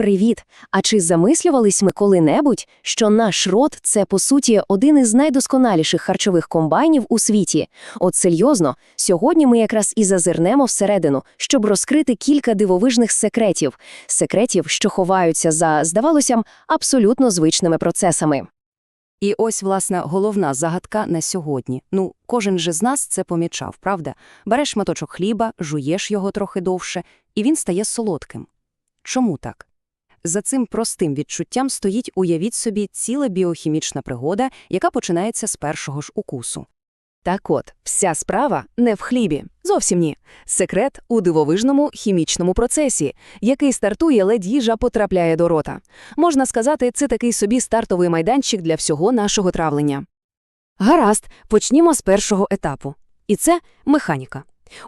Привіт! А чи замислювались ми коли-небудь, що наш рот – це, по суті, один із найдосконаліших харчових комбайнів у світі? От серйозно, сьогодні ми якраз і зазирнемо всередину, щоб розкрити кілька дивовижних секретів. Секретів, що ховаються за, здавалося б, абсолютно звичними процесами. І ось, власне, головна загадка на сьогодні. Ну, кожен же з нас це помічав, правда? Береш шматочок хліба, жуєш його трохи довше, і він стає солодким. Чому так? За цим простим відчуттям стоїть, уявіть собі, ціла біохімічна пригода, яка починається з першого ж укусу. Так от, вся справа не в хлібі. Зовсім ні. Секрет у дивовижному хімічному процесі, який стартує, ледь їжа потрапляє до рота. Можна сказати, це такий собі стартовий майданчик для всього нашого травлення. Гаразд, почнімо з першого етапу. І це механіка.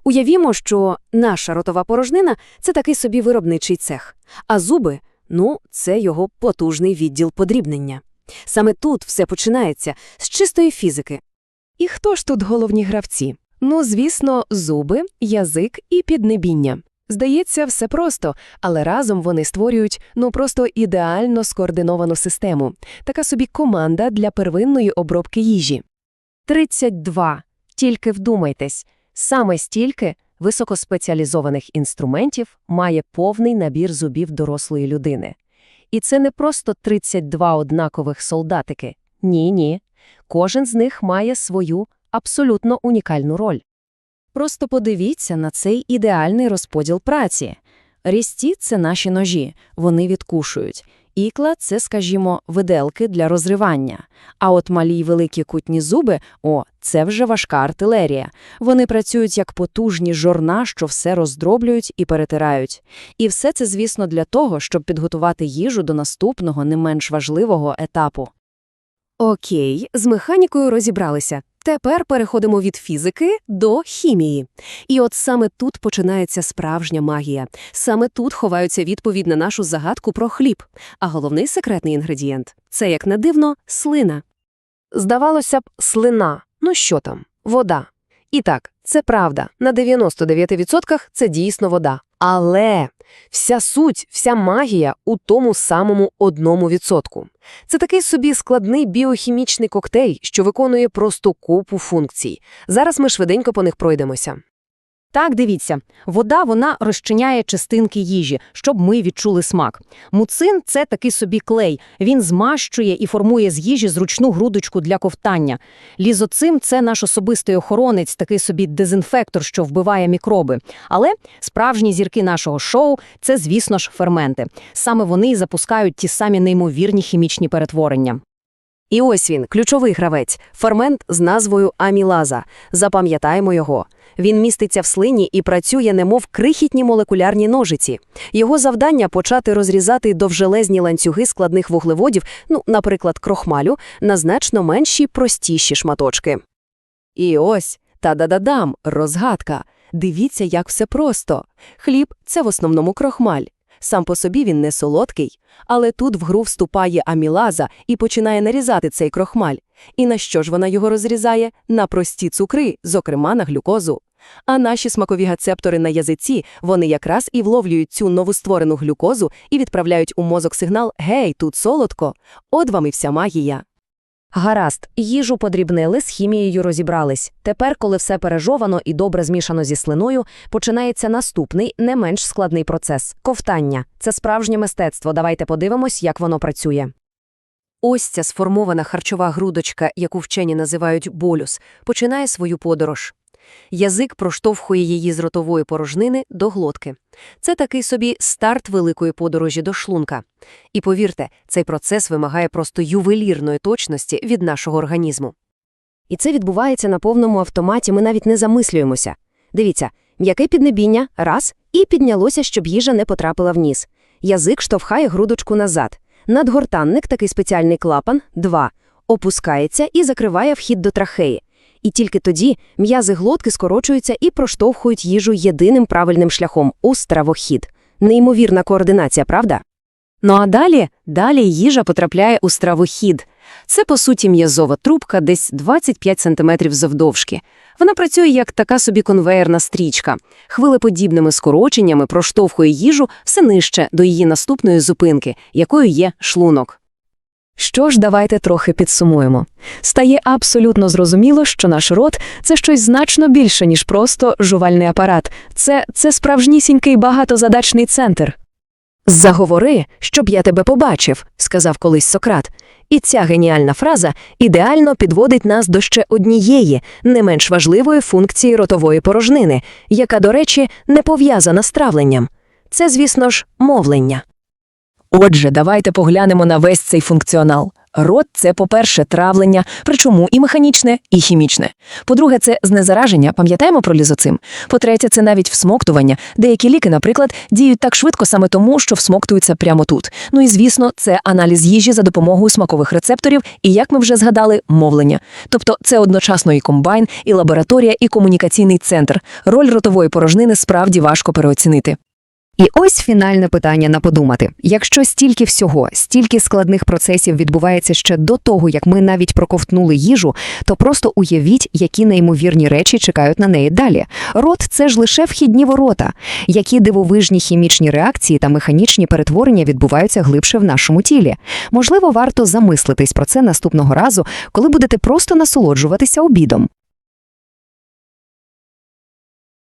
Уявімо, що наша ротова порожнина – це такий собі виробничий цех, а зуби – ну, це його потужний відділ подрібнення. Саме тут все починається з чистої фізики. І хто ж тут головні гравці? Ну, звісно, зуби, язик і піднебіння. Здається, все просто, але разом вони створюють ну просто ідеально скоординовану систему, така собі команда для первинної обробки їжі. 32. Тільки вдумайтесь, саме стільки високоспеціалізованих інструментів має повний набір зубів дорослої людини. І це не просто 32 однакових солдатики. Ні-ні. Кожен з них має свою абсолютно унікальну роль. Просто подивіться на цей ідеальний розподіл праці. Різці – це наші ножі, вони відкушують. Ікла – це, скажімо, виделки для розривання. А от малі й великі кутні зуби – о, це вже важка артилерія. Вони працюють як потужні жорна, що все роздроблюють і перетирають. І все це, звісно, для того, щоб підготувати їжу до наступного, не менш важливого етапу. Окей, з механікою розібралися. Тепер переходимо від фізики до хімії. І от саме тут починається справжня магія. Саме тут ховаються відповідь на нашу загадку про хліб. А головний секретний інгредієнт – це, як не дивно, слина. Здавалося б, слина. Ну що там? Вода. І так, це правда. На 99% це дійсно вода. Але вся суть, вся магія у тому самому одному відсотку. Це такий собі складний біохімічний коктейль, що виконує просто купу функцій. Зараз ми швиденько по них пройдемося. Так, дивіться, вода вона розчиняє частинки їжі, щоб ми відчули смак. Муцин це такий собі клей. Він змащує і формує з їжі зручну грудочку для ковтання. Лізоцим це наш особистий охоронець, такий собі дезінфектор, що вбиває мікроби. Але справжні зірки нашого шоу це, звісно ж, ферменти. Саме вони і запускають ті самі неймовірні хімічні перетворення. І ось він, ключовий гравець, фермент з назвою амілаза. Запам'ятаємо його. Він міститься в слині і працює немов крихітні молекулярні ножиці. Його завдання – почати розрізати довжелезні ланцюги складних вуглеводів, ну, наприклад, крохмалю, на значно менші, простіші шматочки. І ось, та-да-да-дам, розгадка. Дивіться, як все просто. Хліб – це в основному крохмаль. Сам по собі він не солодкий, але тут в гру вступає амілаза і починає нарізати цей крохмаль. І на що ж вона його розрізає? На прості цукри, зокрема на глюкозу. А наші смакові гацептори на язиці, вони якраз і вловлюють цю новостворену глюкозу і відправляють у мозок сигнал «Гей, тут солодко». От вам і вся магія. Гаразд, їжу подрібнили, з хімією розібрались. Тепер, коли все пережовано і добре змішано зі слиною, починається наступний, не менш складний процес – ковтання. Це справжнє мистецтво, давайте подивимось, як воно працює. Ось ця сформована харчова грудочка, яку вчені називають болюс, починає свою подорож. Язик проштовхує її з ротової порожнини до глотки. Це такий собі старт великої подорожі до шлунка. І повірте, цей процес вимагає просто ювелірної точності від нашого організму. І це відбувається на повному автоматі, ми навіть не замислюємося. Дивіться, м'яке піднебіння – раз, і піднялося, щоб їжа не потрапила в ніс. Язик штовхає грудочку назад. Надгортанник, такий спеціальний клапан – два. Опускається і закриває вхід до трахеї. І тільки тоді м'язи глотки скорочуються і проштовхують їжу єдиним правильним шляхом – у стравохід. Неймовірна координація, правда? Ну а далі, далі їжа потрапляє у стравохід. Це, по суті, м'язова трубка десь 25 см завдовжки. Вона працює як така собі конвеєрна стрічка. Хвилеподібними скороченнями проштовхує їжу все нижче до її наступної зупинки, якою є шлунок. Що ж, давайте трохи підсумуємо. Стає абсолютно зрозуміло, що наш рот – це щось значно більше, ніж просто жувальний апарат. Це, це справжнісінький багатозадачний центр. Заговори, щоб я тебе побачив, сказав колись Сократ. І ця геніальна фраза ідеально підводить нас до ще однієї, не менш важливої функції ротової порожнини, яка, до речі, не пов'язана з травленням. Це, звісно ж, мовлення. Отже, давайте поглянемо на весь цей функціонал. Рот – це, по-перше, травлення, причому і механічне, і хімічне. По-друге, це знезараження, пам'ятаємо про лізоцим. По-третє, це навіть всмоктування. Деякі ліки, наприклад, діють так швидко саме тому, що всмоктуються прямо тут. Ну і, звісно, це аналіз їжі за допомогою смакових рецепторів і, як ми вже згадали, мовлення. Тобто це одночасно і комбайн, і лабораторія, і комунікаційний центр. Роль ротової порожнини справді важко переоцінити. І ось фінальне питання на подумати. Якщо стільки всього, стільки складних процесів відбувається ще до того, як ми навіть проковтнули їжу, то просто уявіть, які неймовірні речі чекають на неї далі. Рот – це ж лише вхідні ворота. Які дивовижні хімічні реакції та механічні перетворення відбуваються глибше в нашому тілі. Можливо, варто замислитись про це наступного разу, коли будете просто насолоджуватися обідом.